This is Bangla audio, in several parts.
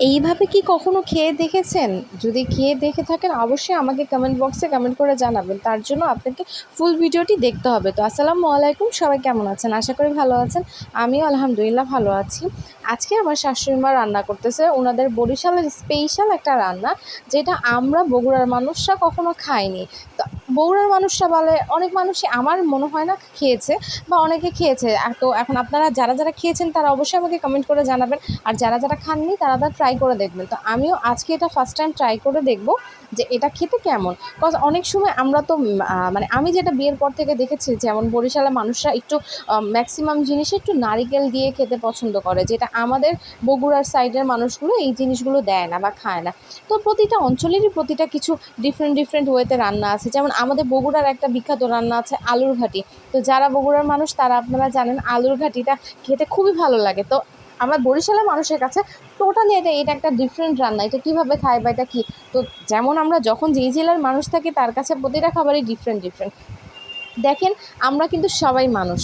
এইভাবে কি কখনো খেয়ে দেখেছেন? যদি খেয়ে দেখে থাকেন, অবশ্যই আমাকে কমেন্ট বক্সে কমেন্ট করে জানাবেন। তার জন্য আপনাকে ফুল ভিডিওটি দেখতে হবে। তো আসসালামু আলাইকুম, সবাই কেমন আছেন? আশা করি ভালো আছেন। আমিও আলহামদুলিল্লাহ ভালো আছি। আজকে আমার শাশুড়ি মা রান্না করতেছে। ওনাদের বরিশালের স্পেশাল একটা রান্না, যেটা আমরা বগুড়ার মানুষরা কখনো খাইনি। তো বগুড়ার মানুষরা বলে, অনেক মানুষই আমার মনে হয় না খেয়েছে বা অনেকে খেয়েছে। তো এখন আপনারা যারা যারা খেয়েছেন তারা অবশ্যই আমাকে কমেন্ট করে জানাবেন। আর যারা যারা খাননি তারা তারা ট্রাই করে দেখবেন। তো আমিও আজকে এটা ফার্স্ট টাইম ট্রাই করে দেখব যে এটা খেতে কেমন। কজ অনেক সময় আমরা তো মানে আমি যেটা বিয়ের পর থেকে দেখেছি, যেমন বরিশালের মানুষরা একটু ম্যাক্সিমাম জিনিসে একটু নারিকেল দিয়ে খেতে পছন্দ করে, যেটা আমাদের বগুড়ার সাইডের মানুষগুলো এই জিনিসগুলো দেয় না বা খায় না। তো প্রতিটা অঞ্চলেরই প্রতিটা কিছু ডিফারেন্ট ডিফারেন্ট ওয়েতে রান্না আছে। যেমন আমাদের বগুড়ার একটা বিখ্যাত রান্না আছে আলুর ঘাটি। তো যারা বগুড়ার মানুষ, তারা আপনারা জানেন আলুর ঘাটিটা খেতে খুবই ভালো লাগে। তো আমার বরিশালের মানুষের কাছে টোটালি এটা এটা একটা ডিফারেন্ট রান্না। এটা কীভাবে খায় বা এটা কী? তো যেমন আমরা যখন যেই জেলার মানুষ থাকি, তার কাছে প্রতিটা খাবারই ডিফারেন্ট ডিফারেন্ট দেখেন, আমরা কিন্তু সবাই মানুষ।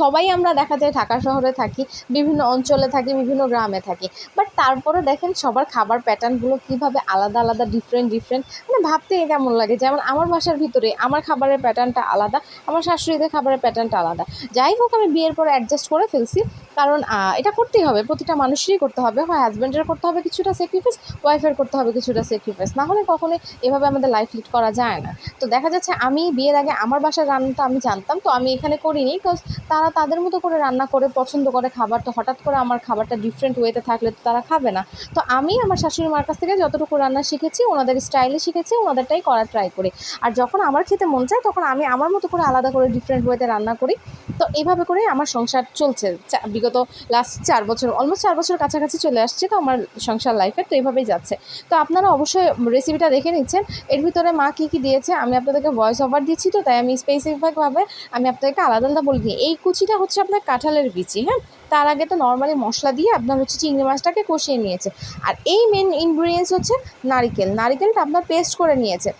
সবাই আমরা দেখা যায় ঢাকা শহরে থাকি, বিভিন্ন অঞ্চলে থাকি, বিভিন্ন গ্রামে থাকি। বাট তারপরে দেখেন সবার খাবার প্যাটার্নগুলো কীভাবে আলাদা আলাদা ডিফারেন্ট ডিফারেন্ট মানে ভাবতে কেমন লাগে? যেমন আমার বাসার ভিতরে আমার খাবারের প্যাটার্নটা আলাদা, আমার শাশুড়িদের খাবারের প্যাটার্নটা আলাদা। যাই হোক, আমি বিয়ের পরে অ্যাডজাস্ট করে ফেলছি। কারণ এটা করতেই হবে। প্রতিটা মানুষেরই করতে হবে। হয় হাজব্যান্ডের করতে হবে কিছুটা স্যাক্রিফাইস ওয়াইফের করতে হবে কিছুটা স্যাক্রিফাইস না হলে কখনোই এভাবে আমাদের লাইফ লিড করা যায় না। তো দেখা যাচ্ছে আমি বিয়ের আগে আমার বাসার রান্নাটা আমি জানতাম। তো আমি এখানে করিনি বিকজ তারা তাদের মতো করে রান্না করে, পছন্দ করে খাবার। তো হঠাৎ করে আমার খাবারটা ডিফারেন্ট ওয়েতে থাকলে তো তারা খাবে না। তো আমি আমার শাশুড়ি মার কাছ থেকে যতটুকু রান্না শিখেছি, ওনাদের স্টাইলে শিখেছি, ওনাদেরটাই করার ট্রাই করি। আর যখন আমার খেতে মন চায়, তখন আমি আমার মতো করে আলাদা করে ডিফারেন্ট ওয়েতে রান্না করি। তো এইভাবে করে আমার সংসার চলছে। বিগত লাস্ট চার বছর অলমোস্ট চার বছর কাছাকাছি চলে আসছে তো আমার সংসার লাইফে তো এইভাবেই যাচ্ছে। তো আপনারা অবশ্যই রেসিপিটা দেখে নিচ্ছেন। এর ভিতরে মা কী কী দিয়েছে, আমি আপনাদেরকে ভয়েস ওভার দিচ্ছি তো, তাই আমি স্পেসিফিকভাবে আমি আপনাদেরকে আলাদা আলাদা বলে দিই। এই কুচিটা হচ্ছে আপনার কাঁঠালের বিচি হ্যাঁ? তার আগে তো নর্মালি মশলা দিয়ে আপনার হচ্ছে চিংড়ি মাছটাকে কষিয়ে নিয়েছে। আর এই মেন ইনগ্রিডিয়েন্টস হচ্ছে নারিকেল। নারিকেলটা আপনার পেস্ট করে নিয়েছে।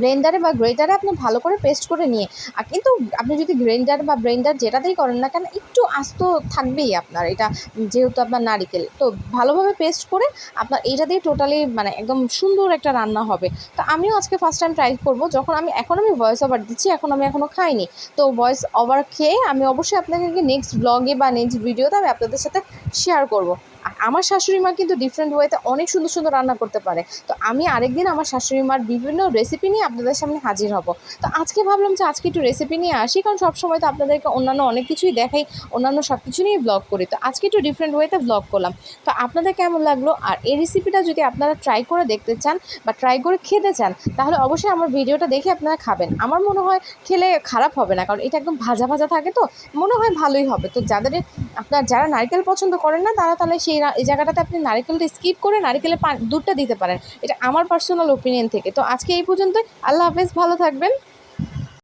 ব্লেন্ডারে বা গ্রেটারে আপনি ভালো করে পেস্ট করে নিয়ে কিন্তু আপনি যদি গ্রাইন্ডার বা ব্লেন্ডার যেটাতেই করেন না কেন, একটু আস্ত থাকবেই আপনার, এটা যেহেতু আপনার নারিকেল। তো ভালোভাবে পেস্ট করে আপনার এইটা দিয়ে টোটালি মানে একদম সুন্দর একটা রান্না হবে। তো আমিও আজকে ফার্স্ট টাইম ট্রাই করব, যখন আমি, এখন আমি ভয়েস ওভার দিচ্ছি, এখন আমি এখনও খাইনি। তো ভয়েস ওভার খেয়ে আমি অবশ্যই আপনাকে নেক্সট ব্লগে বা নেক্সট ভিডিওতে আমি আপনাদের সাথে শেয়ার করব। আমার শাশুড়ি মা কিন্তু ডিফারেন্ট ওয়েতে অনেক সুন্দর সুন্দর রান্না করতে পারে। তো আমি আরেকদিন আমার শাশুড়ি মার বিভিন্ন রেসিপি নিয়ে আপনাদের সামনে হাজির হব। তো আজকে ভাবলাম যে আজকে একটু রেসিপি নিয়ে আসি, কারণ সবসময় তো আপনাদেরকে অন্যান্য অনেক কিছুই দেখাই, অন্যান্য সব কিছু নিয়ে ব্লগ করি। তো আজকে একটু ডিফারেন্ট ওয়েতে ব্লগ করলাম। তো আপনাদের কেমন লাগল? আর এই রেসিপিটা যদি আপনারা ট্রাই করে দেখতে চান বা ট্রাই করে খেতে চান, তাহলে অবশ্যই আমার ভিডিওটা দেখে আপনারা খাবেন। আমার মনে হয় খেলে খারাপ হবে না, কারণ এটা একদম ভাজা ভাজা থাকে তো, মনে হয় ভালোই হবে। তো যাদের আপনার যারা নারকেল পছন্দ করেন না, তারা তাহলে সেই এই জায়গাটাতে আপনি নারকেলটা স্কিপ করে নারকেলের দুধটা দিতে পারেন। এটা আমার পার্সোনাল ওপিনিয়ন থেকে। তো আজকে এই পর্যন্তই। আল্লাহ হাফেজ, ভালো থাকবেন।